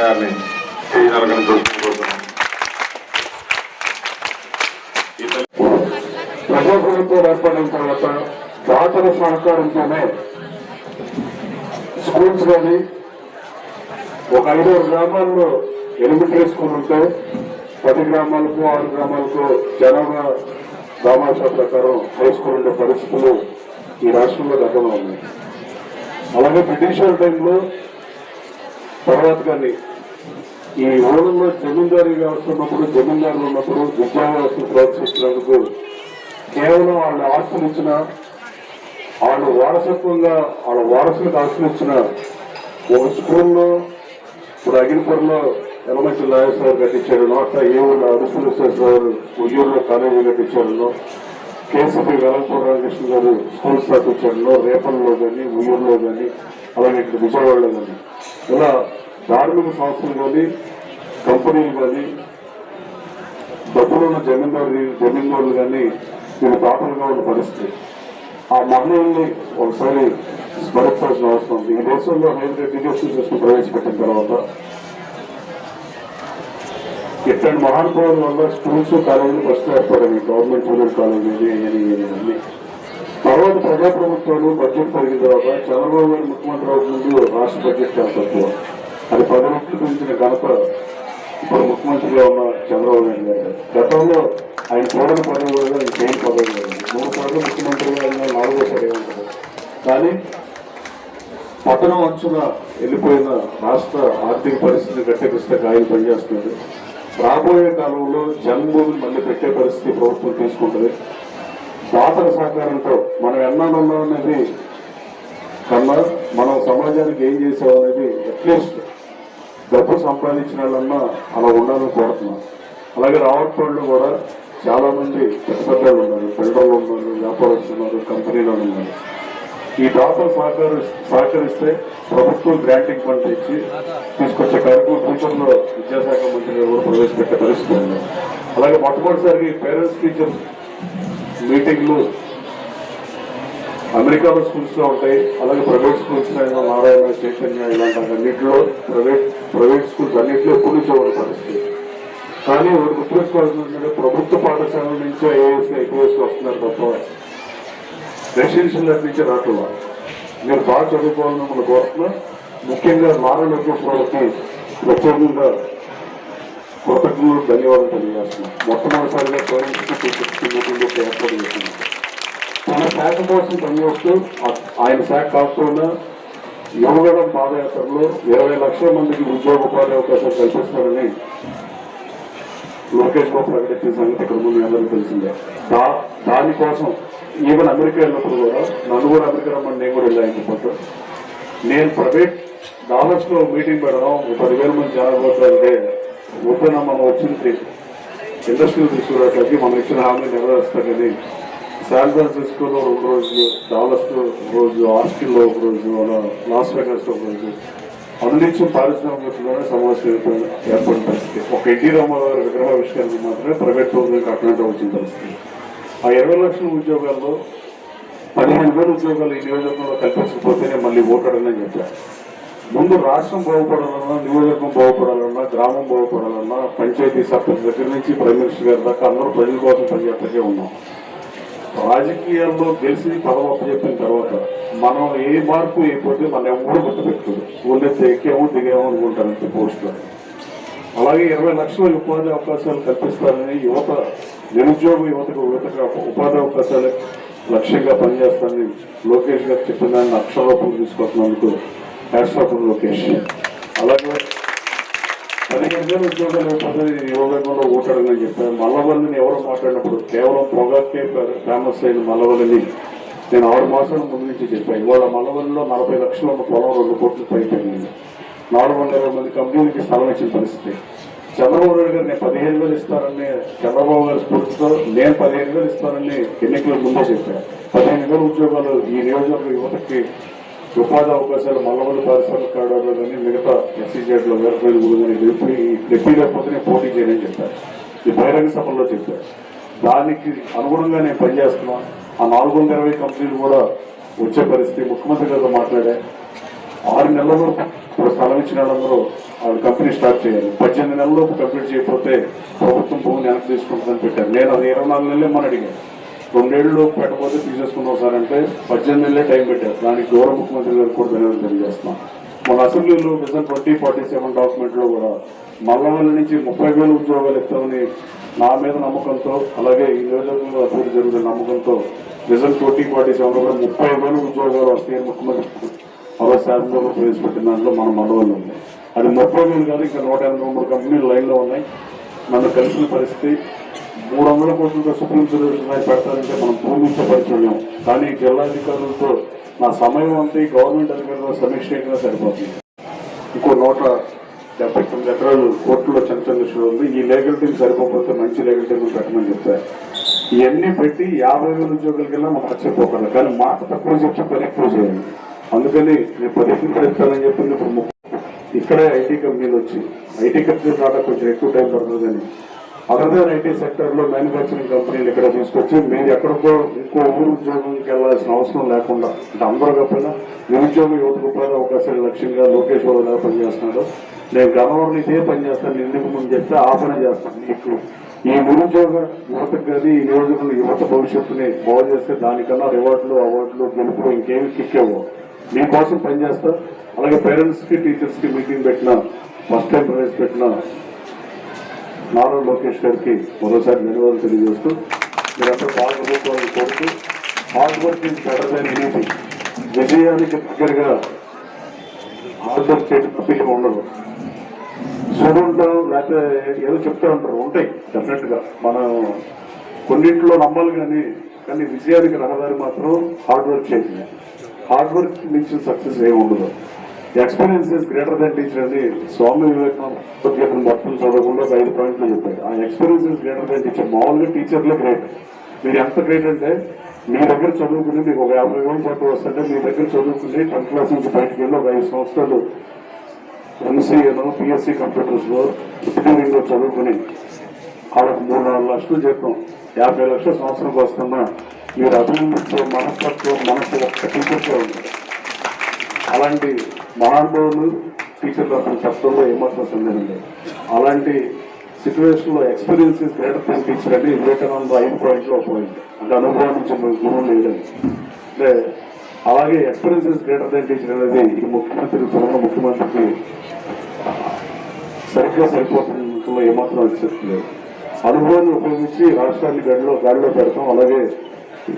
కాళ్ళకి దగ్గరాన్ని చేయాలని చూసుకుంటున్నాం ఏర్పడిన తర్వాత దాతల సహకారంతోనే స్కూల్స్ కానీ ఒక ఐదారు గ్రామాల్లో ఎలిమెంటరీ స్కూల్ ఉంటే పది గ్రామాలకు ఆరు గ్రామాలకు జనాభా దామాషా ప్రకారం హై స్కూల్ ఉండే పరిస్థితులు ఈ రాష్ట్రంలో దగ్గరలో ఉన్నాయి అలాగే బ్రిటిష్ టైంలో తర్వాత కానీ ఈ ఊళ్ళలో జమీందారీ వ్యవస్థ ఉన్నప్పుడు జమీందారులు ఉన్నప్పుడు విద్యా వ్యవస్థ ప్రోత్సహించినందుకు కేవలం వాళ్ళ ఆస్తులు ఇచ్చిన వాళ్ళు వారసత్వంగా వాళ్ళ వారసులకు ఆస్తులు ఇచ్చిన ఒక స్కూల్లో ఇప్పుడు అగినపూర్లో ఎలమంచి నాగేశ్వరరావు కట్టించాడు అట్లా ఏ ఊళ్ళో అరుసులు ఉయ్యూరులో కాలేజీ కట్టించాడు కేసీపీ వెలంపూర్ రామకృష్ణ గారు స్కూల్ స్థాపించాడు రేపల్లో కానీ ఉయ్యూరులో కానీ అలాగే ఇక్కడ విజయవాడలో కానీ ఇలా ధార్మిక సంస్థలు కానీ కంపెనీలు కానీ డబ్బులున్న జమీందారు జమీందారులు కానీ వీళ్ళు దాతలుగా ఉన్న పరిస్థితి. ఆ మహనీయుల్ని ఒకసారి స్మరించాల్సిన అవసరం ఉంది. ఈ దేశంలో హైదరాబాద్ ఎడ్యుకేషన్ సిస్టమ్ ప్రవేశపెట్టిన తర్వాత ఇట్లాంటి మహానుభావుల వల్ల స్కూల్స్ కాలేజీలు ఫస్ట్ ఏర్పడింది గవర్నమెంట్ జూనియర్ కాలేజీలు అని అన్ని. తర్వాత ప్రజాప్రభుత్వాలు బడ్జెట్ పెరిగిన తర్వాత చంద్రబాబు గారు ముఖ్యమంత్రి అవుతున్న ముందు రాష్ట్ర బడ్జెట్ చాలా తక్కువ. అది పది పెంచిన ఘనత ఇప్పుడు ముఖ్యమంత్రిగా ఉన్న చంద్రబాబు నాయుడు గారు. గతంలో ఆయన చూడని పదవి కూడా ఇంకేం పదవి లేదు మూడు సార్లు ముఖ్యమంత్రిగా అయినా నాలుగోసారి ఉంటుంది కానీ పతనం అంచున వెళ్ళిపోయిన రాష్ట్ర ఆర్థిక పరిస్థితిని గట్టెపిస్తే ఆయన పనిచేస్తుంది రాబోయే కాలంలో జన్మభూమి మళ్ళీ పెట్టే పరిస్థితి ప్రభుత్వం తీసుకుంటుంది. దాతల సహకారంతో మనం ఎన్నానున్నాం అనేది కన్నా మనం సమాజానికి ఏం చేసామనేది అట్లీస్ట్ డబ్బు సంపాదించిన వాళ్ళన్నా అలా ఉండాలని కోరుతున్నాను అలాగే రావట్పళ్ళు కూడా చాలా మంది పెద్దలు ఉన్నారు. బిల్డర్లు ఉన్నారు వ్యాపారస్తులు ఉన్నారు కంపెనీలో ఉన్నారు. ఈ దాతలు సహకరి సహకరిస్తే ప్రభుత్వం గ్రాంటింగ్ ఫండ్ ఇచ్చి తీసుకొచ్చే కార్యక్రమం ఫ్యూచర్ విద్యాశాఖ మంత్రి కూడా ప్రవేశపెట్టే పరిస్థితి ఉంది. అలాగే మొట్టమొదటిసారి పేరెంట్స్ టీచర్స్ మీటింగ్లు అమెరికాలో స్కూల్స్లో ఉంటాయి. అలాగే ప్రైవేట్ స్కూల్స్ అయినా నారాయణ చైతన్య ఇలాంటి అన్నింటిలో ప్రైవేట్ ప్రైవేట్ స్కూల్స్ అన్నింటిలో ఎప్పుడు నుంచో ఉన్న పరిస్థితి కానీ ఒకటి గుర్తుపెట్టుకోవాల్సింది ప్రభుత్వ పాఠశాలల నుంచి ఐఏఎస్ ఐపీఎస్ వస్తున్నారు తప్ప రెసిడెన్షియల్ నుంచి రావట్లేదు. మీరు బాగా చదువుకోవాలని మన కోరుతున్నా. ముఖ్యంగా నారాయణ లోకేష్ వాళ్ళకి ప్రత్యేకంగా కృతజ్ఞతలు ధన్యవాదాలు తెలియజేస్తున్నాం. మొట్టమొదటిసారిగా స్వయం ఏర్పాటు చేసింది తన శాఖ కోసం పనిచేస్తూ ఆయన శాఖ కాకుండా యువగడం పాదయాత్రలో ఇరవై లక్షల మందికి ఉద్యోగ ఉపాధి అవకాశం కల్పిస్తారని లోకేష్ బాబు ప్రకటించిన సంగతి ఇక్కడ ముందు మీ అందరికీ తెలిసిందే. దా దానికోసం ఈవెన్ అమెరికా వెళ్ళినప్పుడు కూడా నన్ను కూడా అమెరికా రమ్మని నేను కూడా వెళ్ళాను పాటు. నేను ప్రైవేట్ దాదాపులో మీటింగ్ పెడదాం పదివేల మంది జనాభా అంటే వద్దున మనం వచ్చింది ఇండస్ట్రీలు తీసుకురావడానికి మనం ఇచ్చిన హామీ నెరవేరుస్తారని శాన్ ఫ్రాన్సిస్కోలో ఒక రోజు డాలర్స్ ఒక రోజు ఆస్టిల్లో ఒక రోజు అలా లాస్ వెగస్ ఒక రోజు అందించిన పారిశ్రామికతలోనే సమావేశం ఏర్పడిన- పరిస్థితి. ఒక ఎన్టీ రామారావు విగ్రహ విగ్రహావిష్కరణ మాత్రమే ప్రైవేట్ ప్రభుత్వం కట్టినట్టు వచ్చిన పరిస్థితి. ఆ ఇరవై లక్షల ఉద్యోగాల్లో పదిహేను వేల ఉద్యోగాలు ఈ నియోజకవర్గంలో కల్పించకపోతేనే మళ్ళీ ఓటాడని చెప్పారు ముందు రాష్ట్రం బాగుపడాలన్నా నియోజకవర్గం బాగుపడాలన్నా గ్రామం బాగుపడాలన్నా పంచాయతీ సర్పంచ్ దగ్గర నుంచి ప్రైమ్ మినిస్టర్ గారి దాకా అందరూ ప్రజల కోసం పనిచేస్తూనే ఉన్నాం. రాజకీయాల్లో గెలిచి పదవి చెప్పిన తర్వాత మనం ఏ మార్పు అయిపోతే మనం ఎవరు గుర్తుపెట్టుకోదు ఊళ్ళెత్తే ఎక్కేమో దిగేమో అనుకుంటారంటే పోస్టులు. అలాగే ఇరవై లక్షల ఉపాధి అవకాశాలు కల్పిస్తారని యువత నిరుద్యోగ యువతకు యువతకు ఉపాధి అవకాశాలు లక్ష్యంగా పనిచేస్తానని లోకేష్ గారు చెప్పిన దాన్ని అక్షరూపం తీసుకొస్తున్నందుకు హ్యాట్సాప్ లోకేష్. అలాగే పదిహేను వేల ఉద్యోగాలు లేకపోతే యువగంలో ఓటాడని చెప్పారు మల్లవల్లిని ఎవరు మాట్లాడినప్పుడు కేవలం పొగకే ఫేమస్ అయిన మల్లవల్లిని నేను ఆరు మాసాల ముందు నుంచి చెప్పాను. ఇవాళ మల్లవల్లిలో నలభై లక్షల పొలం రెండు కోట్లు పైపోయింది నాలుగు వందల ఇరవై మంది కంపెనీలకి స్థలం ఇచ్చిన పరిస్థితి చంద్రబాబు నాయుడు గారు నేను పదిహేను వేలు ఇస్తానని చంద్రబాబు గారి స్ఫూర్తితో నేను పదిహేను వేలు ఇస్తానని ఎన్నికల ముందే చెప్పాను. పదిహేను వేల ఉద్యోగాలు ఈ నియోజకవర్గ యువతకి ఉపాధి అవకాశాలు మల్లవల్లి పారిశ్రామిక కావడాలని మిగతా ఎస్సీజెడ్లో వేరుపేరు గురుదని చెప్పి లేకపోతే నేను పోటీ చేయని చెప్పాను ఈ బహిరంగ సభలో చెప్పాను దానికి అనుగుణంగా నేను పనిచేస్తున్నా. ఆ నాలుగు వందల ఇరవై కంపెనీలు కూడా వచ్చే పరిస్థితి ముఖ్యమంత్రి గారితో మాట్లాడే. ఆరు నెలల్లో ఇప్పుడు స్థలం ఇచ్చిన వాళ్ళందరూ వాళ్ళ కంపెనీ స్టార్ట్ చేయాలి. పద్దెనిమిది నెలల్లో కంప్లీట్ చేయకపోతే ప్రభుత్వం భూమిని వెనక్కి తీసుకుంటుందని పెట్టారు. నేను అది ఇరవై నాలుగు నెలలే మన అడిగాను. రెండేళ్ళు పెట్టకపోతే తీసేసుకున్నాం సార్ అంటే పద్దెనిమిది నెలలే టైం పెట్టారు. దానికి గౌరవ ముఖ్యమంత్రి గారు కూడా ధన్యవాదాలు తెలియజేస్తున్నాం. మన అసెంబ్లీలో విజన్ ట్వంటీ ఫార్టీ సెవెన్ డాక్యుమెంట్లో కూడా మల్లవల్లి నుంచి ముప్పై వేల ఉద్యోగాలు ఇస్తామని నా మీద నమ్మకంతో అలాగే ఈ నియోజకవర్గంలో అభివృద్ధి జరుగుతున్న నమ్మకంతో విజన్ ట్వంటీ ఫార్టీ సెవెన్లో కూడా ముప్పై వేల ఉద్యోగాలు వస్తాయని ముఖ్యమంత్రి మరో శాసనసభలో ప్రవేశపెట్టిన దాంట్లో మన మల్లవల్లి ఉంది. అది ముప్పై వేలు కాదు ఇంకా నూట ఎనభై మూడు కంపెనీలు లైన్లో ఉన్నాయి. నన్ను కలిసిన పరిస్థితి మూడు వందల కోట్లతో సుప్రీం సొల్యూషన్ పెడతారంటే మనం పూర్ణించే పరిచయం కానీ జిల్లా అధికారులతో నా సమయం అంతా ఈ గవర్నమెంట్ అధికారులతో చేయడం సరిపోతుంది. ఇంకో నూట డెబ్బై తొమ్మిది ఎకరాలు కోర్టులో చిన్న చిన్న ఇష్యూ ఉంది. ఈ లీగల్ టీం సరిపోకపోతే మంచి లీగల్ టీం పెట్టమని చెప్తారు ఇవన్నీ పెట్టి యాభై వేల ఉద్యోగాలకి మనం మర్చిపోకూడదు కానీ మాట తక్కువ చెప్పి పని ఎక్కువ చేయాలి. అందుకని నేను పరీక్షలు పెడతానని చెప్పింది ఇప్పుడు ఇక్కడే ఐటీ కంపెనీలు వచ్చి. ఐటీ కంపెనీలు రావడానికి కొంచెం ఎక్కువ టైం పడుతుంది అదర్ ఐటీ సెక్టర్లో మ్యానుఫ్యాక్చరింగ్ కంపెనీలు ఇక్కడ తీసుకొచ్చి మీరు ఎక్కడికో ఇంకో ఊరు ఉద్యోగంకి వెళ్ళాల్సిన అవసరం లేకుండా అంటే అందరూ కాకపోయినా నిరుద్యోగ యువతకు ఉపాధి అవకాశాలు లక్ష్యంగా లోకేష్ బాబు ఎలా పనిచేస్తున్నాడు. నేను గతంలో ఇదే పనిచేస్తాను చేస్తాను ముందు చెప్తే ఆ పని చేస్తాను. నీకు ఈ నిరుద్యోగ యువతకు కానీ ఈ నియోజకవర్గంలో యువత భవిష్యత్తుని బాగు చేస్తే దానికన్నా రివార్డులు అవార్డులు గెలుపులు ఇంకేమి కిక్కేవు మీకోసం పనిచేస్తా అలాగే పేరెంట్స్కి టీచర్స్కి మీటింగ్ పెట్టిన ఫస్ట్ టైం ప్రవేశపెట్టిన నారా లోకేష్ గారికి మరోసారి ధన్యవాదాలు తెలియజేస్తూ మీరందరూ బాగా చదువుకోవాలని కోరుతూ hard work is better than anything విజయానికి దగ్గరగా హార్డ్ వర్క్ చేయడం తప్పిక ఉండదు. చూడుంటాం లేకపోతే ఏదో చెప్తూ ఉంటారు ఉంటాయి డెఫినెట్గా. మనం కొన్నింటిలో నమ్మాలి కానీ కానీ విజయానికి రహదారి మాత్రం హార్డ్ వర్క్ చేయాలి హార్డ్ వర్క్ మించిన సక్సెస్ ఏమి ఉండదు. Experience is greater than teacher అని స్వామి వివేకానంద మొత్తం చదవకుండా ఒక ఐదు పాయింట్లు చెప్పాయి ఆ experience is greater than teacher మామూలుగా టీచర్లే గ్రేట్ మీరు ఎంత గ్రేట్ అంటే మీ దగ్గర చదువుకుని మీకు ఒక యాభై వేలు పట్టు వస్తుంటే మీ దగ్గర చదువుకుని టెన్త్ క్లాస్ నుంచి బయటకు వెళ్ళి ఒక ఐదు సంవత్సరాలు ఎంసీఏలో పిఎస్సీ కంప్యూటర్స్లో ఇంజనీరింగ్లో చదువుకుని వాళ్ళకి మూడు నాలుగు లక్షలు చెప్పాం. యాభై లక్షల సంవత్సరం వస్తున్నా మీరు అభినందించే మనస్తత్వం మనసు ఒక్క టీచర్తో ఉంది. అలాంటి మహానుభావులు టీచర్లు అతను చెప్పడంలో ఏమాత్రం సందేహం లేదు. అలాంటి సిచ్యువేషన్లో experience is greater than teacher అని వివేకానంద ఐదు పాయింట్లో పాయింట్ అంటే అనుభవం నుంచి గురువు లేదని అంటే అలాగే experience is greater than teacher అనేది ఈ ముఖ్యమంత్రి త్వరలో ముఖ్యమంత్రికి సరిగ్గా సరిపోతుందో ఏమాత్రం అనిపిస్తుంది అనుభవాన్ని ఉపయోగించి రాష్ట్రాన్ని గడిలో గాడిలో పెడతాం. అలాగే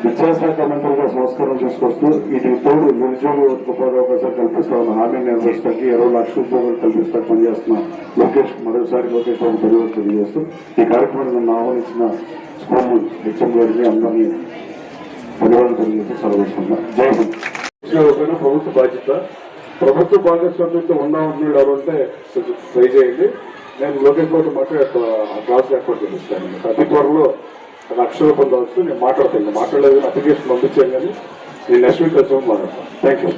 విద్యాశాఖ మంత్రిగా సంస్కారం తీసుకొస్తూ వీటికి తోడు నిరుద్యోగ ఉపాధి అవకాశాలు కల్పిస్తామన్న హామీ నెరవేర్చడానికి ఇరవై లక్షల ఉద్యోగాలు కల్పిస్తా పనిచేస్తున్న లోకేష్ మరోసారి లోకేష్ బాబు ధన్యవాదాలు తెలియజేస్తూ ఈ కార్యక్రమాన్ని నన్ను ఆహ్వానించిన స్కూల్ హెచ్ఎం గారిని అందరినీ ధన్యవాదాలు తెలియజేస్తూ సెలవుస్తున్నా జై హింద్. ప్రభుత్వ బాధ్యత. ప్రభుత్వ భాగస్వామ్యంతో ఉన్నామని ఎవరంటే అంటే ట్రై చేయండి. నేను లోకేష్ బాబు మాట్లాడే క్లాస్ ఏర్పాటు చేస్తాను అతి త్వరలో లక్షల పొందవచ్చు నేను మాట్లాడతాను మాట్లాడలేదు అప్లికేషన్ పంపించాను కానీ నేను నెక్స్ట్ వీక్ వచ్చాము మాట్లాడతాను థ్యాంక్ యూ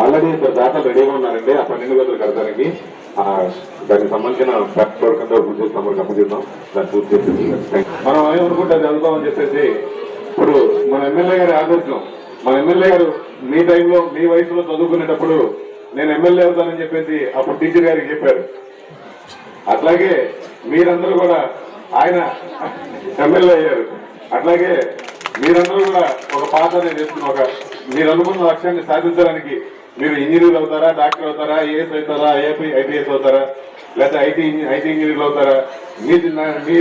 ఆల్రెడీ ఇద్దరు దాకా రెడీగా ఉన్నారండి. ఆ పన్నెండు గదులు కడతానికి దానికి సంబంధించిన ఫ్యాక్ట్ వర్క్ అంతా పూర్తి చేసి అప్పు చేద్దాం దాన్ని పూర్తి చేసి మనం ఏమనుకుంటే అది చదువుతామని చెప్పేసి ఇప్పుడు మన ఎమ్మెల్యే గారి ఆదర్శం మన ఎమ్మెల్యే గారు మీ టైంలో మీ వయసులో చదువుకునేటప్పుడు నేను ఎమ్మెల్యే అవుతానని చెప్పేసి అప్పుడు టీచర్ గారికి చెప్పారు. అట్లాగే మీరందరూ కూడా ఆయన ఎమ్మెల్యే అయ్యారు. అట్లాగే మీరందరూ కూడా ఒక పాత్రని చేసుకుని ఒక మీరు అనుకున్న లక్ష్యాన్ని సాధించడానికి మీరు ఇంజనీర్ అవుతారా డాక్టర్ అవుతారా ఏఎస్ అవుతారా ఐఐపి ఐపీఎస్ అవుతారా లేకపోతే ఐటీ ఐటీ ఇంజనీర్లు అవుతారా? మీ మీ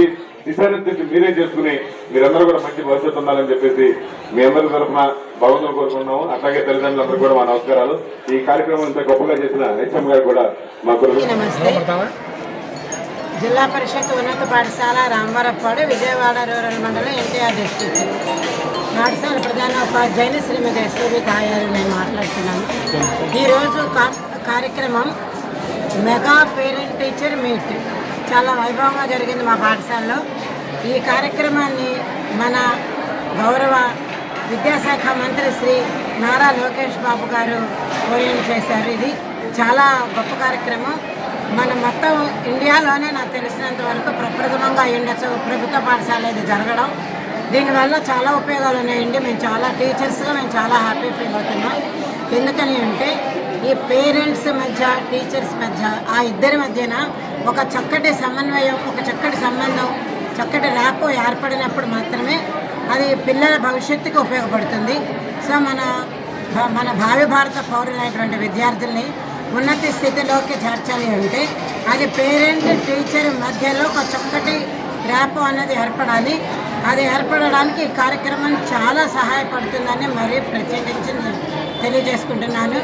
దిశానిర్దేశం మీరే చేసుకుని మీరందరూ కూడా మంచి భవిష్యత్తు ఉండాలని చెప్పేసి మీ అందరి తరఫున భగవంతులు కోరుకున్నాము అట్లాగే తల్లిదండ్రులందరూ కూడా మా నమస్కారాలు. ఈ కార్యక్రమం ఇంత గొప్పగా చేసిన హెచ్ఎం గారు కూడా మా గురు జిల్లా పరిషత్ ఉన్నత పాఠశాల రామవరపాడు విజయవాడ రూరల్ మండలం ఎన్టీఆర్ డిస్ట్రిక్ట్. పాఠశాల ప్రధాన ఉపాధ్యాయుని శ్రీమతి ఎస్వి తాయారు నేను మాట్లాడుతున్నాను. ఈరోజు కార్యక్రమం మెగా పేరెంట్ టీచర్ మీట్. చాలా వైభవంగా జరిగింది మా పాఠశాలలో. ఈ కార్యక్రమాన్ని మన గౌరవ విద్యాశాఖ మంత్రి శ్రీ నారా లోకేష్ బాబు గారు ఓరియంట్ చేశారు. ఇది చాలా గొప్ప కార్యక్రమం. మన మొత్తం ఇండియాలోనే నాకు తెలిసినంత వరకు ప్రప్రథమంగా ఉండొచ్చు ప్రభుత్వ పాఠశాల ఇది జరగడం. దీనివల్ల చాలా ఉపయోగాలు ఉన్నాయండి. మేము చాలా టీచర్స్గా మేము చాలా హ్యాపీ ఫీల్ అవుతున్నాం. ఎందుకని అంటే ఈ పేరెంట్స్ మధ్య టీచర్స్ మధ్య ఆ ఇద్దరి మధ్యన ఒక చక్కటి సమన్వయం ఒక చక్కటి సంబంధం చక్కటి ర్యాప్ ఏర్పడినప్పుడు మాత్రమే అది పిల్లల భవిష్యత్తుకి ఉపయోగపడుతుంది. సో మన భా- మన భావి భారత పౌరులైనటువంటి విద్యార్థుల్ని ఉన్నత స్థితిలోకి చేర్చాలి అంటే అది పేరెంట్ టీచర్ మధ్యలో ఒక చక్కటి ర్యాప్ అనేది ఏర్పడాలి. అది ఏర్పడడానికి ఈ కార్యక్రమం చాలా సహాయపడుతుందని మరీ ప్రత్యేకించి తెలియజేసుకుంటున్నాను.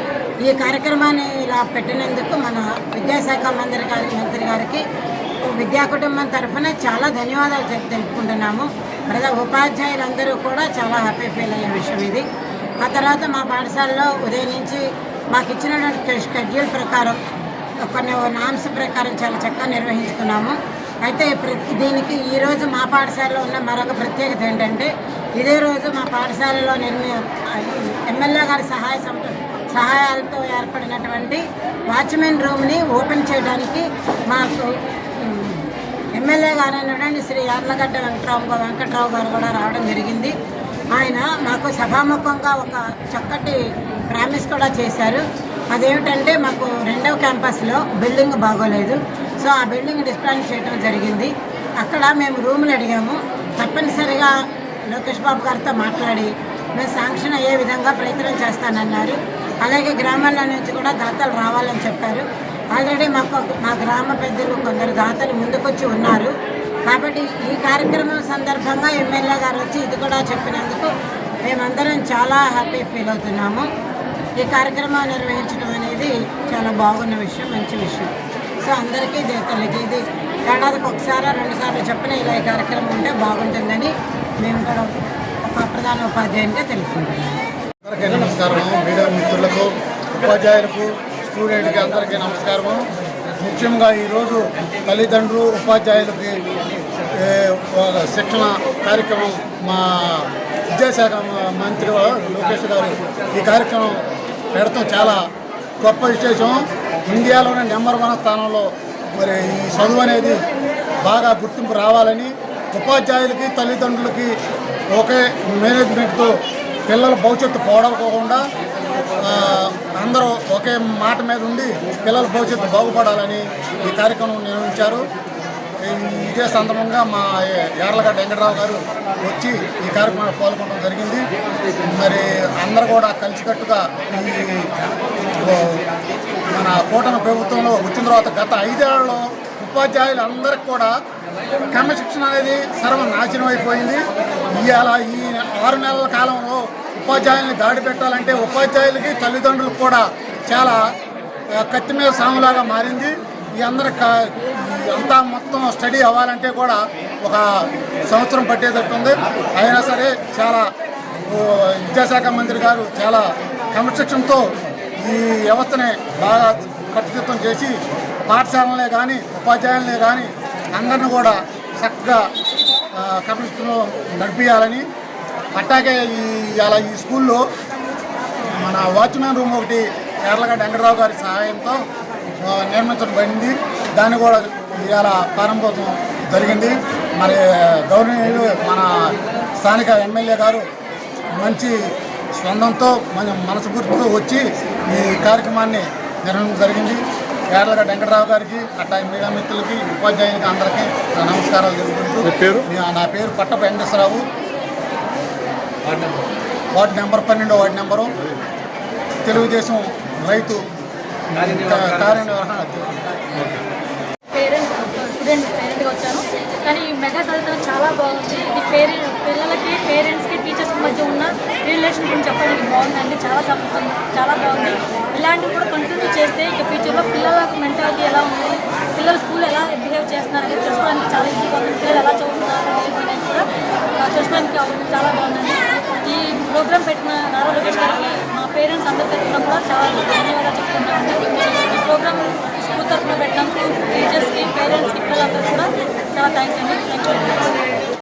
ఈ కార్యక్రమాన్ని ఇలా పెట్టినందుకు మన విద్యాశాఖ మంత్రి గారి మంత్రి గారికి విద్యా కుటుంబం తరఫున చాలా ధన్యవాదాలు చెప్ తెలుపుకుంటున్నాము. ప్రజా ఉపాధ్యాయులందరూ కూడా చాలా హ్యాపీ ఫీల్ అయ్యే విషయం ఇది. ఆ తర్వాత మా పాఠశాలలో ఉదయం నుంచి మాకు ఇచ్చినటువంటి షెడ్యూల్ ప్రకారం కొన్ని నామ్స్ ప్రకారం చాలా చక్కగా నిర్వహించుకున్నాము. అయితే ప్రతి దీనికి ఈరోజు మా పాఠశాలలో ఉన్న మరొక ప్రత్యేకత ఏంటంటే ఇదే రోజు మా పాఠశాలలో నిర్మి ఎమ్మెల్యే గారి సహాయ సహాయాలతో ఏర్పడినటువంటి వాచ్మెన్ రూమ్ని ఓపెన్ చేయడానికి మాకు ఎమ్మెల్యే గారు శ్రీ యార్లగడ్డ వెంకటరావు గారు వెంకటరావు గారు కూడా రావడం జరిగింది. ఆయన మాకు సభాముఖంగా ఒక చక్కటి ప్రామిస్ కూడా చేశారు. అదేమిటంటే మాకు రెండవ క్యాంపస్లో బిల్డింగ్ బాగోలేదు. సో ఆ బిల్డింగ్ డిస్ప్లాన్ చేయడం జరిగింది. అక్కడ మేము రూములు అడిగాము. తప్పనిసరిగా లోకేష్ బాబు గారితో మాట్లాడి మేము శాంక్షన్ అయ్యే విధంగా ప్రయత్నం చేస్తానన్నారు. అలాగే గ్రామాల నుంచి కూడా దాతలు రావాలని చెప్పారు. ఆల్రెడీ మాకు మా గ్రామ పెద్దలు కొందరు దాతలు ముందుకొచ్చి ఉన్నారు. కాబట్టి ఈ కార్యక్రమం సందర్భంగా ఎమ్మెల్యే గారు వచ్చి ఇది కూడా చెప్పినందుకు మేమందరం చాలా హ్యాపీ ఫీల్ అవుతున్నాము. ఈ కార్యక్రమం నిర్వహించడం అనేది చాలా బాగున్న విషయం మంచి విషయం. సో అందరికీ దేవతలకి ఇది ఏడాదికి ఒకసారి రెండుసార్లు చెప్పిన ఇలా ఈ కార్యక్రమం ఉంటే బాగుంటుందని మేము కూడా ఒక ప్రధాన ఉపాధ్యాయునిగా తెలుసుకుంటున్నాము. నమస్కారం మీడియా మిత్రులకు ఉపాధ్యాయులకు స్టూడెంట్కి అందరికీ నమస్కారము. ముఖ్యంగా ఈరోజు తల్లిదండ్రులు ఉపాధ్యాయులకి ఒక శిక్షణ కార్యక్రమం మా విద్యాశాఖ మంత్రి లోకేష్ గారు ఈ కార్యక్రమం పెడతాం. చాలా గొప్ప విశేషం. ఇండియాలోనే నెంబర్ వన్ స్థానంలో మరి ఈ చదువు అనేది బాగా గుర్తింపు రావాలని ఉపాధ్యాయులకి తల్లిదండ్రులకి ఒకే మేనేజ్మెంట్తో పిల్లల భవిష్యత్తు పాడవకోకుండా అందరూ ఒకే మాట మీద ఉండి పిల్లల భవిష్యత్తు బాగుపడాలని ఈ కార్యక్రమం నిర్వహించారు. ఇదే సందర్భంగా మా యార్లగడ్డ వెంకటరావు గారు వచ్చి ఈ కార్యక్రమాన్ని పాల్గొనడం జరిగింది. మరి అందరు కూడా కలిసికట్టుగా ఈ మన కూటమి ప్రభుత్వంలో వచ్చిన తర్వాత గత ఐదేళ్ళలో ఉపాధ్యాయులు అందరికి కూడా క్రమశిక్షణ అనేది సర్వనాశనం అయిపోయింది. ఇవాళ ఈ ఆరు నెలల కాలంలో ఉపాధ్యాయుల్ని దాడి పెట్టాలంటే ఉపాధ్యాయులకి తల్లిదండ్రులకు కూడా చాలా కత్తి మీద సాములాగా మారింది. ఈ అందరి అంతా మొత్తం స్టడీ అవ్వాలంటే కూడా ఒక సంవత్సరం పట్టేటట్టు ఉంది. అయినా సరే చాలా విద్యాశాఖ మంత్రి గారు చాలా క్రమశిక్షణతో ఈ వ్యవస్థని బాగా కట్టుదిట్టం చేసి పాఠశాలనే కానీ ఉపాధ్యాయులనే కానీ అందరిని కూడా చక్కగా క్రమశిక్షణలో నడిపించాలని అట్టాగే ఈ అలా ఈ స్కూల్లో మన వాచ్మెన్ రూమ్ ఒకటి కేరళగడ్డ వెంకటరావు గారి సహాయంతో నిర్మించబడింది దాన్ని కూడా ఇవాళ ప్రారంభోత్సవం జరిగింది. మరి గవర్నమెంట్ మన స్థానిక ఎమ్మెల్యే గారు మంచి స్పందంతో మన మనస్ఫూర్తితో వచ్చి ఈ కార్యక్రమాన్ని నిర్వహించడం జరిగింది. కేరళగడ్డ వెంకటరావు గారికి అట్టా మీడియా మిత్రులకి ఉపాధ్యాయులకి అందరికీ నా నమస్కారాలు తెలుపుకుంటూ నా- నా పేరు పట్ట వెంకటేశ్వరరావు. Ward number. పన్నెండో వార్డు నెంబరు. తెలుగుదేశం రైతు కా- కార్యనిర్వహణ అధ్యక్షుడు. పేరెంట్ స్టూడెంట్ పేరెంట్గా వచ్చాను. కానీ ఈ మెగా చదువుతాం చాలా బాగుంది. ఇది పేరెంట్ పిల్లలకి పేరెంట్స్కి టీచర్స్కి మధ్య ఉన్న రిలేషన్ గురించి చెప్పడానికి బాగుందండి. చాలా సపోర్ట్ చాలా బాగుంది. ఇలాంటివి కూడా కంటిన్యూ చేస్తే ఇక ఫ్యూచర్లో పిల్లలకు మెంటాలిటీ ఎలా ఉంది పిల్లలు స్కూల్ ఎలా బిహేవ్ చేస్తున్నారు అనేది తెలుసుకోవడానికి చాలా ఈజీగా ఉంది పిల్లలు ఎలా చదువుతున్నారు అనేది కూడా తెలుసుకోవడానికి చాలా బాగుందండి. ఈ ప్రోగ్రాం పెట్టిన నారా లోకేష్ గారికి మా పేరెంట్స్ అందరి తరఫున కూడా చాలా ధన్యవాదాలు చెప్తున్నాను ఈ ప్రోగ్రామ్ స్కూల్ తరఫున పెట్టినందుకు టీచర్స్కి పేరెంట్స్కి పిల్లలందరూ కూడా చాలా థ్యాంక్స్ అండి. Thank you.